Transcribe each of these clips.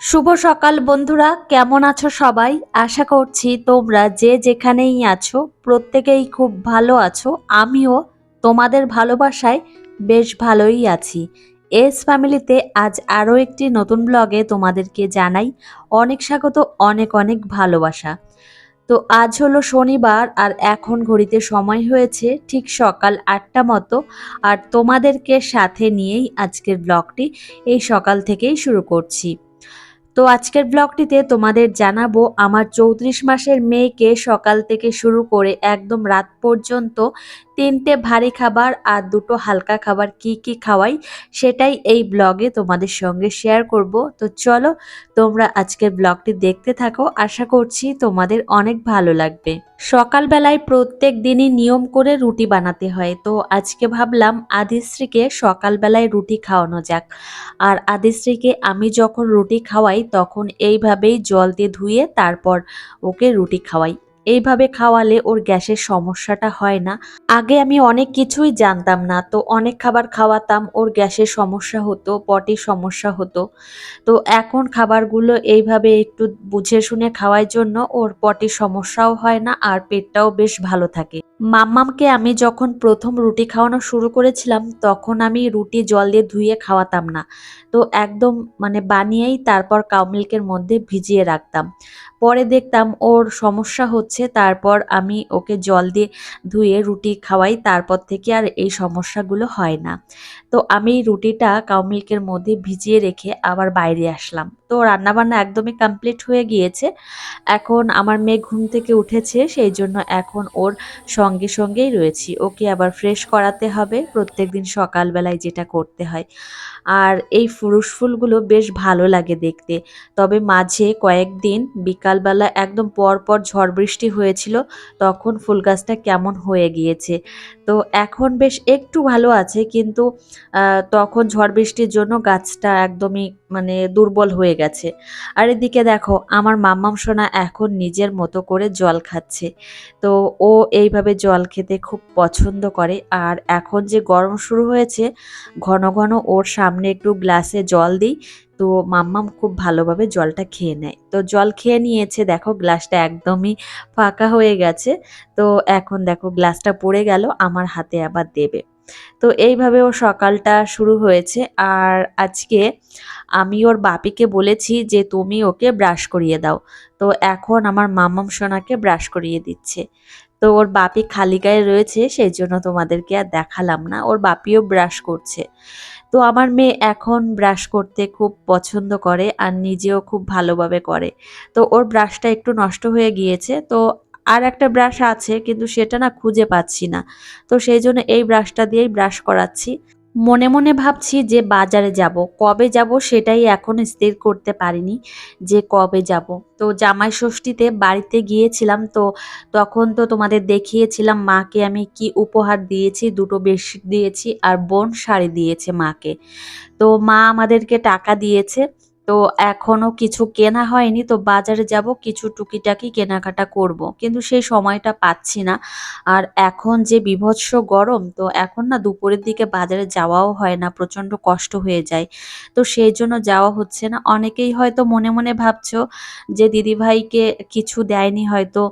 শুভ সকাল বন্ধুরা, কেমন আছো সবাই? আশা করছি তোমরা যে যেখানেই আছো, প্রত্যেকেই খুব ভালো আছো। আমিও তোমাদের ভালোবাসায় বেশ ভালোই আছি। এস ফ্যামিলিতে আজ আরও একটি নতুন ব্লগে তোমাদেরকে জানাই অনেক স্বাগত, অনেক অনেক ভালোবাসা। তো আজ হলো শনিবার আর এখন ঘড়িতে সময় হয়েছে ঠিক সকাল আটটা মতো। আর তোমাদেরকে সাথে নিয়েই আজকের ব্লগটি এই সকাল থেকেই শুরু করছি। তো আজকের ব্লগটিতে তোমাদের জানাব আমার চৌত্রিশ মাসের মেয়েকে সকাল থেকে শুরু করে একদম রাত পর্যন্ত তিনটে ভারী খাবার আর দুটো হালকা খাবার কি কি খাওয়াই সেটাই এই ব্লগে তোমাদের সঙ্গে শেয়ার করব। তো চলো তোমরা আজকের ব্লগটি দেখতে থাকো। আশা করছি তোমাদের অনেক ভালো লাগবে। সকালবেলায় প্রত্যেক দিনই নিয়ম করে রুটি বানাতে হয়। তো আজকে ভাবলাম আদিশ্রীকে সকালবেলায় রুটি খাওয়ানো যাক। আর আদিশ্রীকে আমি যখন রুটি খাওয়াই তখন এইভাবেই জল দিয়ে ধুয়ে তারপর ওকে রুটি খাওয়াই। এইভাবে খাওয়ালে ওর গ্যাসের সমস্যাটা হয় না। আগে আমি অনেক কিছুই জানতাম না, তো অনেক খাবার খাওয়াতাম, ওর গ্যাসের সমস্যা হতো, পটির সমস্যা হতো। তো এখন খাবারগুলো এইভাবে একটু বুঝে শুনে খাওয়ার জন্য ওর পটির সমস্যাও হয় না, আর পেটটাও বেশ ভালো থাকে। মাম্মামকে আমি যখন প্রথম রুটি খাওয়ানো শুরু করেছিলাম, তখন আমি রুটি জল দিয়ে ধুয়ে খাওয়াতাম না। তো একদম মানে বানিয়েই তারপর কাউ মিল্কের মধ্যে ভিজিয়ে রাখতাম। পরে দেখতাম ওর সমস্যা হচ্ছে, তারপর আমি ওকে জল দিয়ে ধুয়ে রুটি খাওয়াই, তারপর থেকে আর এই সমস্যাগুলো হয় না। তো আমি রুটিটা কাউ মিল্কের মধ্যে ভিজিয়ে রেখে আবার বাইরে আসলাম। তো রান্নাবান্না একদমই কমপ্লিট হয়ে গিয়েছে। এখন আমার মেয়ে ঘুম থেকে উঠেছে, সেই জন্য এখন ওর সঙ্গে সঙ্গেই রয়েছি। ওকে আবার ফ্রেশ করাতে হবে প্রত্যেক দিন সকালবেলায় যেটা করতে হয়। আর এই ফুরুষ ফুলগুলো বেশ ভালো লাগে দেখতে। তবে মাঝে কয়েকদিন বিকালবেলা একদম পর পর ঝড় বৃষ্টি হয়েছিল, তখন ফুল গাছটা কেমন হয়ে গিয়েছে। তো এখন বেশ একটু ভালো আছে, কিন্তু তখন ঝড় বৃষ্টির জন্য গাছটা একদমই মানে দুর্বল হয়ে গেছে। আর এদিকে দেখো, আমার মাম্মাম সোনা এখন নিজের মতো করে জল খাচ্ছে। তো ও এইভাবে জল খেতে খুব পছন্দ করে। আর এখন যে গরম শুরু হয়েছে, ঘন ঘন ওর সামনে একটু গ্লাসে জল দিই তো মাম্মাম খুব ভালোভাবে জলটা খেয়ে নেয়। তো জল খেয়ে নিয়েছে, দেখো গ্লাসটা একদমই ফাঁকা হয়ে গেছে। তো এখন দেখো গ্লাসটা পড়ে গেল, আমার হাতে আবার দেবে। তো এইভাবে ও সকালটা শুরু হয়েছে। আর আজকে আমি ওর বাপিকে বলেছি যে, তুমি ওকে ব্রাশ করিয়ে দাও। তো এখন আমার মামাম সোনাকে ব্রাশ করিয়ে দিচ্ছে। তো ওর বাপি খালি গায়ে রয়েছে, সেই জন্য তোমাদেরকে আর দেখালাম না। ওর বাপিও ব্রাশ করছে। তো আমার মেয়ে এখন ব্রাশ করতে খুব পছন্দ করে আর নিজেও খুব ভালোভাবে করে। তো ওর ব্রাশটা একটু নষ্ট হয়ে গিয়েছে, তো আর একটা ব্রাশ আছে কিন্তু সেটা না খুঁজে পাচ্ছি না। তো সেই জন্য এই ব্রাশটা দিয়েই ব্রাশ করাচ্ছি। মনে মনে ভাবছি যে বাজারে যাব। কবে যাব সেটাই এখন স্থির করতে পারিনি যে কবে যাব। তো জামাই ষষ্ঠীতে বাড়িতে গিয়েছিলাম তো তখন তো তোমাদের দেখিয়েছিলাম মাকে আমি কি উপহার দিয়েছি, দুটো বেডশিট দিয়েছি আর বোন শাড়ি দিয়েছে মাকে। তো মা আমাদেরকে টাকা দিয়েছে। তো এখনও কিছু কেনা হয়নি, তো বাজারে যাব, কিছু টুকিটাকি কেনাকাটা করব। কিন্তু সেই সময়টা পাচ্ছি না। আর এখন যে বিভৎস গরম, তো এখন না দুপুরের দিকে বাজারে যাওয়াও হয় না, প্রচণ্ড কষ্ট হয়ে যায়। তো সেই জন্য যাওয়া হচ্ছে না। অনেকেই হয়তো মনে মনে ভাবছ যে দিদিভাইকে কিছু দেয়নি হয়তো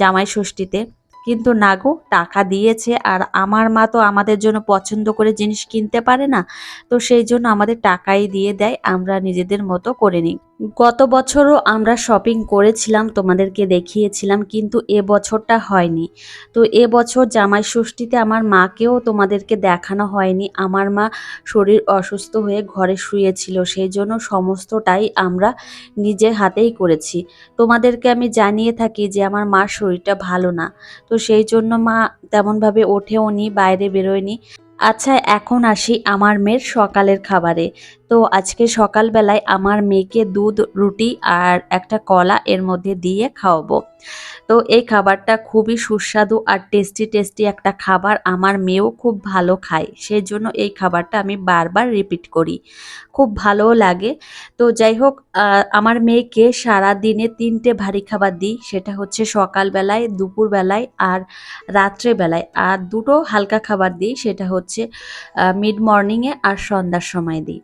জামাই ষষ্ঠীতে কিন্তু না গো, টাকা দিয়েছে আর আমার মা তো আমাদের জন্য পছন্দ করে জিনিস কিনতে পারে না। তো সেই জন্য আমাদের টাকাই দিয়ে দেয়, আমরা নিজেদের মতো করে নিই। গত বছরও আমরা শপিং করেছিলাম, তোমাদেরকে দেখিয়েছিলাম, কিন্তু এ বছরটা হয়নি। তো এ বছর জামাই ষষ্ঠীতে আমার মাকেও তোমাদেরকে দেখানো হয়নি। আমার মা শরীর অসুস্থ হয়ে ঘরে শুয়েছিল, সেই জন্য সমস্তটাই আমরা নিজের হাতেই করেছি। তোমাদেরকে আমি জানিয়ে থাকি যে আমার মার শরীরটা ভালো না, তো সেই জন্য মা তেমনভাবে ওঠেও নি বাইরে বেরোয়নি। আচ্ছা এখন আসি আমার মেয়ের সকালের খাবারে। তো আজকে সকালবেলায় আমার মেয়েকে দুধ, রুটি আর একটা কলা এর মধ্যে দিয়ে খাওয়াবো। তো এই খাবারটা খুবই সুস্বাদু আর টেস্টি টেস্টি একটা খাবার। আমার মেয়েও খুব ভালো খায় সেই জন্য এই খাবারটা আমি বারবার রিপিট করি। খুব ভালোও লাগে। তো যাই হোক আমার মেয়েকে সারা দিনে তিনটে ভারী খাবার দিই, সেটা হচ্ছে সকালবেলায়, দুপুরবেলায় আর রাত্রেবেলায়। আর দুটো হালকা খাবার দিই, সেটা হচ্ছে মিড মর্নিংয়ে আর সন্ধ্যার সময় দিই।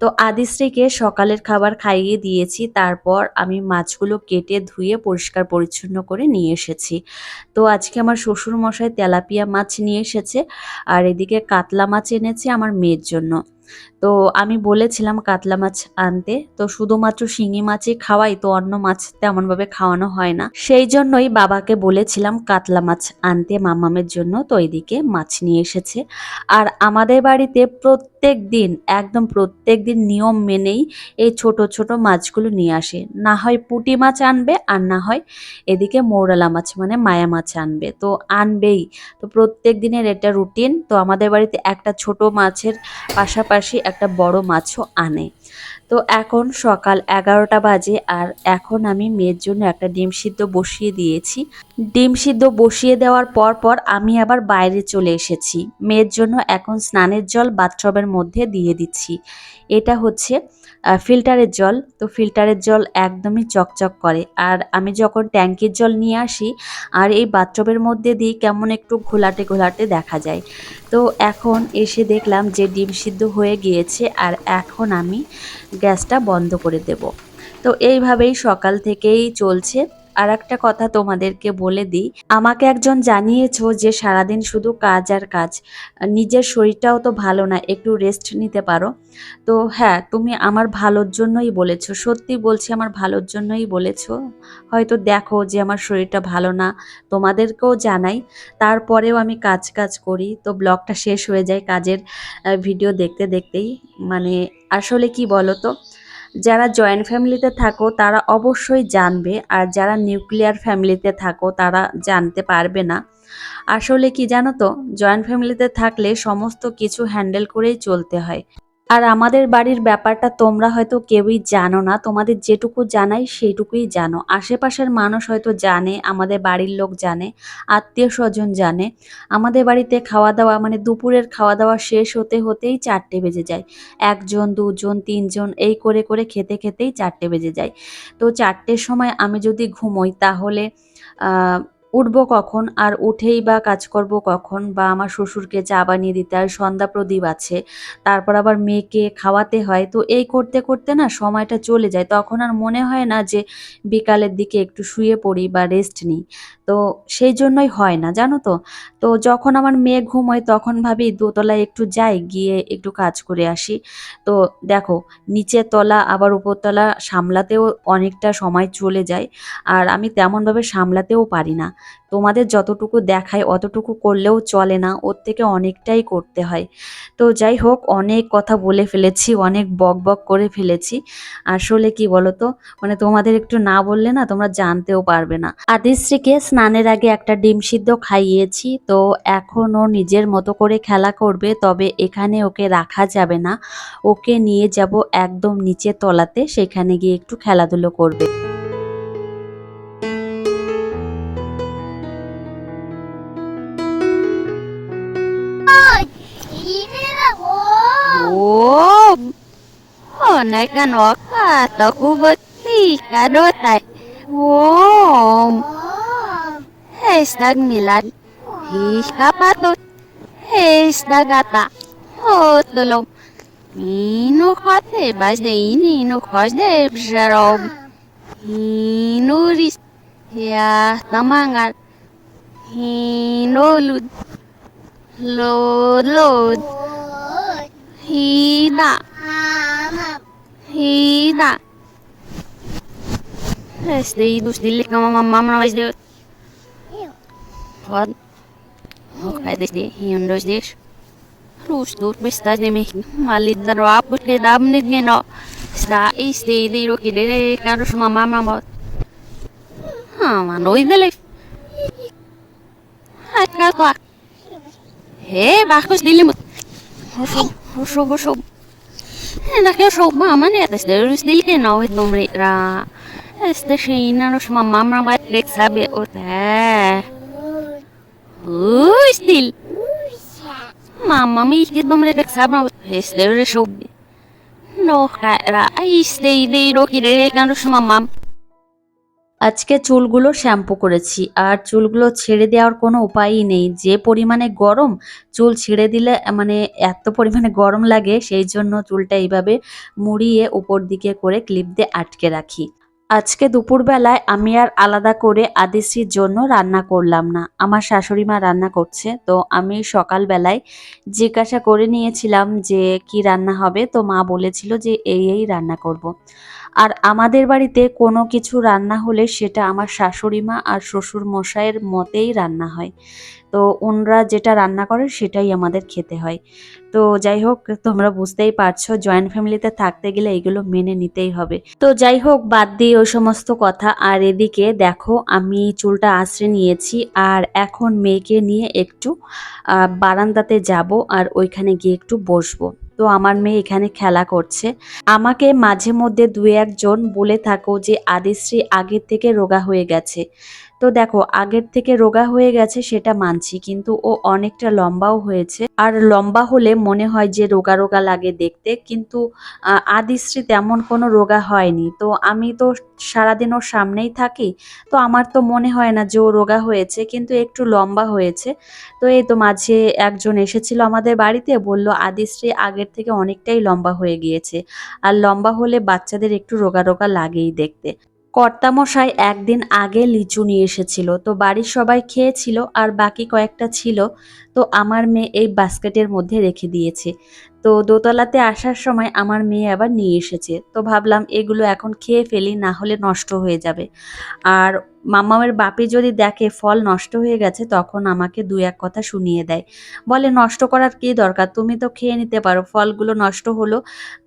তো আদিশ্রীকে সকালের খাবার খাইয়ে দিয়েছি, তারপর আমি মাছগুলো কেটে ধুয়ে পরিষ্কার পরিচ্ছন্ন করে নিয়ে এসেছি। তো আজকে আমার শ্বশুরমশাই তেলাপিয়া মাছ নিয়ে এসেছে, আর এদিকে কাতলা মাছ এনেছে আমার মেয়ের জন্য। তো আমি বলেছিলাম কাতলা মাছ আনতে। তো শুধুমাত্র শিঙি মাছই খাওয়াই, তো অন্য মাছ তেমনভাবে খাওয়ানো হয় না। সেই জন্যই বাবাকে বলেছিলাম কাতলা মাছ আনতে মামামের জন্য, তো এদিকে মাছ নিয়ে এসেছে। আর আমাদের বাড়িতে প্রত্যেক দিন, একদম প্রত্যেক দিন নিয়ম মেনেই এই ছোট ছোট মাছগুলো নিয়ে আসে। না হয় পুঁটি মাছ আনবে, আর না হয় এদিকে মৌরালা মাছ মানে মায়া মাছ আনবে। তো আনবেই। তো প্রত্যেক দিনের এটা রুটিন। তো আমাদের বাড়িতে একটা ছোট মাছের পাশাপাশি একটা বড় মাছও আনে। তো এখন সকাল এগারোটা বাজে আর এখন আমি মেয়ের জন্য একটা ডিম সিদ্ধ বসিয়ে দিয়েছি। ডিম সিদ্ধ বসিয়ে দেওয়ার পর পর আমি আবার বাইরে চলে এসেছি। মেয়ের জন্য এখন স্নানের জল বাথটবের মধ্যে দিয়ে দিচ্ছি। এটা হচ্ছে ফিল্টারের জল। তো ফিল্টারের জল একদমই চকচক করে। আর আমি যখন ট্যাঙ্কির জল নিয়ে আসি, আর এই বাথটবের মধ্যে দিই কেমন একটু ঘোলাটে ঘোলাটে দেখা যায়। তো এখন এসে দেখলাম যে ডিম সিদ্ধ হয়ে গিয়েছে। আর এখন আমি গ্যাসটা বন্ধ করে দেব। তো এইভাবেই সকাল থেকেই চলছে। আর একটা কথা তোমাদেরকে বলে দিই। আমাকে একজন জানিয়েছো যে সারাদিন শুধু কাজ আর কাজ। নিজের শরীরটাও তো ভালো না, একটু রেস্ট নিতে পারো। তো হ্যাঁ তুমি আমার ভালোর জন্যই বলেছ। সত্যি বলছি, আমার ভালোর জন্যই বলেছ। হয়তো দেখো যে আমার শরীরটা ভালো না, তোমাদেরকেও জানাই। তারপরেও আমি কাজ কাজ করি। তো ব্লগটা শেষ হয়ে যায় কাজের ভিডিও দেখতে দেখতেই। মানে আসলে কি বলো তো যারা জয়েন্ট ফ্যামিলিতে থাকো, তারা অবশ্যই জানবে। আর যারা নিউক্লিয়ার ফ্যামিলিতে থাকো, তারা জানতে পারবে না। আসলে কি জানো তো? জয়েন্ট ফ্যামিলিতে থাকলে সমস্ত কিছু হ্যান্ডেল করেই চলতে হয়। আর আমাদের বাড়ির ব্যাপারটা তোমরা হয়তো কেউই জানো না, তোমাদের যেটুকু জানাই সেইটুকুই জানো। আশেপাশের মানুষ হয়তো জানে, আমাদের বাড়ির লোক জানে, আত্মীয় স্বজন জানে। আমাদের বাড়িতে খাওয়া দাওয়া মানে দুপুরের খাওয়া দাওয়া শেষ হতে হতেই চারটে বেজে যায়। একজন, দুজন, তিনজন এই করে করে খেতে খেতেই চারটে বেজে যায়। তো চারটের সময় আমি যদি ঘুমোই তাহলে উঠবো কখন আর উঠেই বা কাজ করব কখন বা আমার শ্বশুরকে চা বানিয়ে দিতে হয় সন্ধ্যা প্রদীপ আছে, তারপর আবার মেয়েকে খাওয়াতে হয়, তো এই করতে করতে না সময়টা চলে যায়। তখন আর মনে হয় না যে বিকালের দিকে একটু শুয়ে পড়ি বা রেস্ট নিই। তো সেই জন্যই হয় না, জানো তো? তো যখন আমার মেয়ে ঘুমোয় তখন ভাবি দোতলায় একটু যাই, গিয়ে একটু কাজ করে আসি। তো দেখো, নিচের তলা আবার উপরতলা সামলাতেও অনেকটা সময় চলে যায়। আর আমি তেমনভাবে সামলাতেও পারি না। তোমাদের যতটুকু দেখায় অতটুকু করলেও চলে না, ওর থেকে অনেকটাই করতে হয়। তো যাই হোক, অনেক কথা বলে ফেলেছি, অনেক বক বক করে ফেলেছি। আসলে কি বলো তো মানে তোমাদের একটু না বললে না তোমরা জানতেও পারবে না। আদিশ্রীকে স্নানের আগে একটা ডিম সিদ্ধ খাইয়েছি, তো এখন ও নিজের মতো করে খেলা করবে, তবে এখানে ওকে রাখা যাবে না। ওকে নিয়ে যাব একদম নিচে তলাতে, সেখানে গিয়ে একটু খেলাধুলো করবে। khúc Hồ nạc gà nọ khá tổ khu vật thi khá đô tại Wow. Hei stag milad Hi kapatot Hei stagata Ho tulog Inu khate bazdein inu khazde bjarob Inu ris Ya tamangal Inu lud Lod lod Hina. Hina. Este idus dilik na mamam na mas diot. Vad? Okay, this day, yun dos dish. Rus dur bistas ni mich malid na rap but ke dam nit ngeno. Sta is de de ro kide karus mamam na mot. Ha, man oi dele. Ha, ka ka. He, bakus dilimut. Husub, husub, det står du still igen och de ra. Este skiner och som mamma var ett sabe och det. Oj, still. Mamma mi gick de rätt sabe. Este är så. No, ra. Ai, stay det då kire kan du som mamma. আজকে চুলগুলো shampoo করেছি, আর চুলগুলো ছেড়ে দেওয়ার কোনো উপায়ই নেই। যে পরিমাণে গরম চুল ছেড়ে দিলে মানে এত পরিমাণে গরম লাগে, সেই জন্য চুলটা এইভাবে মুড়িয়ে উপর দিকে করে ক্লিপ দিয়ে আটকে রাখি। আজকে দুপুরবেলায় আমি আর আলাদা করে আদিশ্রীর জন্য রান্না করলাম না। আমার শাশুড়ি মা রান্না করছে, তো আমি সকালবেলায় জিজ্ঞাসা করে নিয়েছিলাম যে কি রান্না হবে, তো মা বলেছিল যে এই এই রান্না করব। আর আমাদের বাড়িতে কোনো কিছু রান্না হলে সেটা আমার শাশুড়ি মা আর শ্বশুর মশাইয়ের মতেই রান্না হয়। তো ওনরা যেটা রান্না করে সেটাই আমাদের খেতে হয়। তো যাই হোক, তোমরা বুঝতেই পারছ জয়েন্ট ফ্যামিলিতে থাকতে গেলে এগুলো মেনে নিতেই হবে। তো যাই হোক, বাদ দিয়ে ওই সমস্ত কথা। আর এদিকে দেখো, আমি চুলটা আশ্রে নিয়েছি আর এখন মেয়েকে নিয়ে একটু বারান্দাতে যাব আর ওইখানে গিয়ে একটু বসবো। তো আমার মেয়ে এখানে খেলা করছে। আমাকে মাঝে মধ্যে দু একজন বলে থাকো যে, আদিশ্রী আগের থেকে রোগা হয়ে গেছে। তো দেখো, আগের থেকে রোগা হয়ে গেছে সেটা মানছি, কিন্তু ও অনেকটা লম্বাও হয়েছে। আর লম্বা হলে মনে হয় যে রোগা রোগা লাগে দেখতে, কিন্তু আদিশ্রী তেমন কোনো রোগা হয়নি। তো আমি তো সারাদিন ওর সামনেই থাকি, তো আমার তো মনে হয় না যে ও রোগা হয়েছে, কিন্তু একটু লম্বা হয়েছে। তো এই তো মাঝে একজন এসেছিল আমাদের বাড়িতে, বলল, আদিশ্রী আগের থেকে অনেকটাই লম্বা হয়ে গিয়েছে, আর লম্বা হলে বাচ্চাদের একটু রোগা রোগা লাগেই দেখতে। কর্তামশাই একদিন আগে লিচু নিয়ে এসেছিল। তো বাড়ির সবাই খেয়েছিল আর বাকি কয়েকটা ছিল। তো আমার মেয়ে এই বাস্কেটের মধ্যে রেখে দিয়েছে। তো দোতলাতে আসার সময় আমার মেয়ে আবার নিয়ে এসেছে। তো ভাবলাম এগুলো এখন খেয়ে ফেলি, না হলে নষ্ট হয়ে যাবে। আর মামামের বাপি যদি দেখে ফল নষ্ট হয়ে গেছে তখন আমাকে দু এক কথা শুনিয়ে দেয়। বলে নষ্ট করার কি দরকার? তুমি তো খেয়ে নিতে পারো। ফলগুলো নষ্ট হলো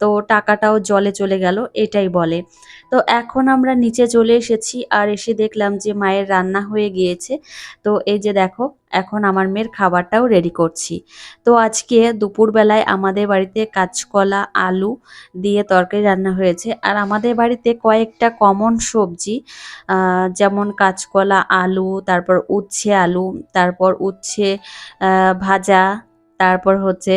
তো টাকাটাও জলে চলে গেল। এটাই বলে। তো এখন আমরা নিচে চলে এসেছি আর এসে দেখলাম যে মায়ের রান্না হয়ে গিয়েছে। তো এই যে দেখো এখন আমার মেয়ের খাবারটাও রেডি করছি। তো আজকে দুপুরবেলায় আমাদের বাড়িতে কাঁচকলা আলু দিয়ে তরকারি রান্না হয়েছে। আর আমাদের বাড়িতে কয়েকটা কমন সবজি আহ, যেমন কাঁচকলা আলু, তারপর উচ্ছে আলু, তারপর উচ্ছে ভাজা, তারপর হচ্ছে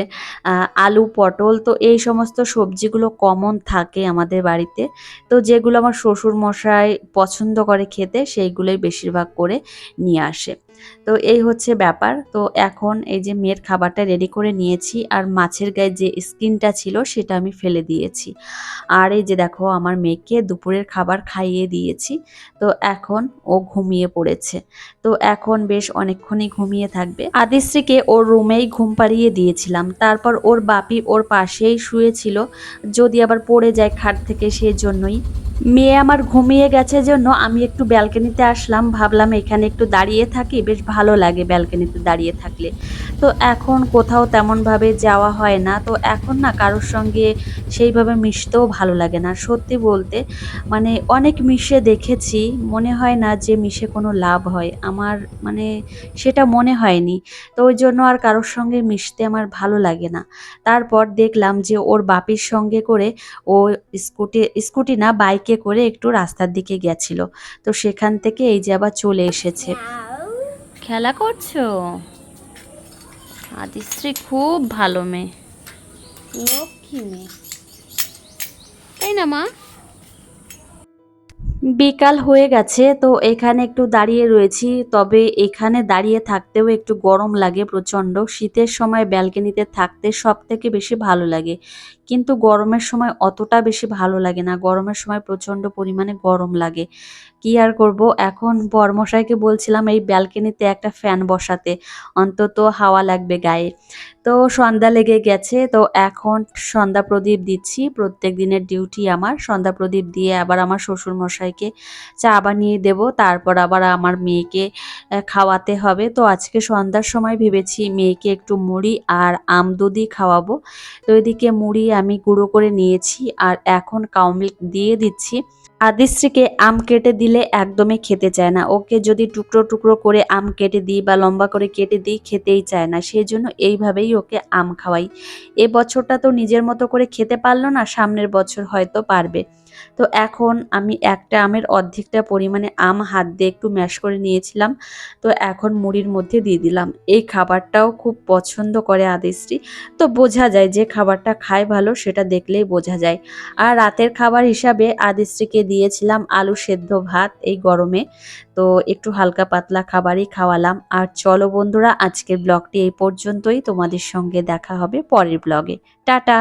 আলু পটল। তো এই সমস্ত সবজিগুলো কমন থাকে আমাদের বাড়িতে। তো যেগুলো আমার শ্বশুর মশাই পছন্দ করে খেতে, সেইগুলোই বেশিরভাগ করে নিয়ে আসে। তো এই হচ্ছে ব্যাপার। তো এখন এই যে মেয়ের খাবারটা রেডি করে নিয়েছি আর মাছের গায়ে যে স্কিনটা ছিল সেটা আমি ফেলে দিয়েছি। আর এই যে দেখো আমার মেয়েকে দুপুরের খাবার খাইয়ে দিয়েছি। তো এখন ও ঘুমিয়ে পড়েছে। তো এখন বেশ অনেকক্ষণই ঘুমিয়ে থাকবে। আদিশ্রীকে ওর রুমেই ঘুম পাড়িয়ে দিয়েছিলাম। তারপর ওর বাপি ওর পাশেই শুয়েছিল। যদি আবার পড়ে যায় খাট থেকে সেই জন্যই মেয়ে আমার ঘুমিয়ে গেছে জন্য আমি একটু ব্যালকনিতে আসলাম। ভাবলাম এখানে একটু দাঁড়িয়ে থাকি। বেশ ভালো লাগে ব্যালকনিতে দাঁড়িয়ে থাকলে। তো এখন কোথাও তেমনভাবে যাওয়া হয় না। তো এখন না কারোর সঙ্গে সেইভাবে মিশতেও ভালো লাগে না। সত্যি বলতে মানে অনেক মিশে দেখেছি, মনে হয় না যে মিশে কোনো লাভ হয়। আমার মানে সেটা মনে হয়নি। তো ওই জন্য আর কারোর সঙ্গে মিশতে আমার ভালো লাগে না। তারপর দেখলাম যে ওর বাপির সঙ্গে করে ও স্কুটি স্কুটি না, বাইকে করে একটু রাস্তার দিকে গেছিল। তো সেখান থেকে এই যে আবার চলে এসেছে। খেলা করছ? আদিশ্রী খুব ভালো মেয়ে। লক্ষ্মী মেয়ে। তাই না মা। বিকাল হয়ে গেছে তো এখানে একটু দাঁড়িয়ে রয়েছি। তবে এখানে দাঁড়িয়ে থাকতেও একটু গরম লাগে প্রচণ্ড। শীতের সময় ব্যালকনিতে থাকতে সব থেকে বেশি ভালো লাগে। কিন্তু গরমের সময় অতটা বেশি ভালো লাগে না। গরমের সময় প্রচণ্ড পরিমাণে গরম লাগে। কি আর করব? এখন বরমশাইকে বলছিলাম, এই ব্যালকনিতে একটা ফ্যান বসাতে। অন্তত হাওয়া লাগবে গায়ে। তো সন্ধ্যা লেগে গেছে। তো এখন সন্ধ্যা প্রদীপ দিচ্ছি। প্রত্যেক দিনের ডিউটি আমার। সন্ধ্যা প্রদীপ দিয়ে আবার আমার শ্বশুর মশাইকে চা বানিয়ে দেব। তারপর আবার আমার মেয়েকে খাওয়াতে হবে। তো আজকে সন্ধ্যার সময় ভেবেছি মেয়েকে একটু মুড়ি আর আম দুধই খাওয়াবো। তো এদিকে মুড়ি আমি গুঁড়ো করে নিয়েছি আর এখন কাউ মিল্ক দিয়ে দিচ্ছি। আদিশ্রীকে আম কেটে দিলে একদমই খেতে চায় না। ওকে যদি টুকরো টুকরো করে আম কেটে দিই বা লম্বা করে কেটে দিই, খেতেই চায় না। সেই জন্য এইভাবেই ওকে আম খাওয়াই। এ বছরটা তো নিজের মতো করে খেতে পারল না, সামনের বছর হয়তো পারবে। তো এখন আমি একটা আমের অর্ধেকটা পরিমাণে আম হাত দিয়ে একটু ম্যাশ করে নিয়েছিলাম। তো এখন মুড়ির মধ্যে দিয়ে দিলাম। এই খাবারটাও খুব পছন্দ করে আদিশ্রী তো বোঝা যায় যে খাবারটা খায় ভালো, সেটা দেখলেই বোঝা যায়। আর রাতের খাবার হিসাবে আদিশ্রীকে দিয়েছিলাম আলু সেদ্ধ ভাত এই গরমে। তো একটু হালকা পাতলা খাবারই খাওয়ালাম। আর চলো বন্ধুরা, আজকের ব্লগটি এই পর্যন্তই। তোমাদের সঙ্গে দেখা হবে পরের ব্লগে। টাটা!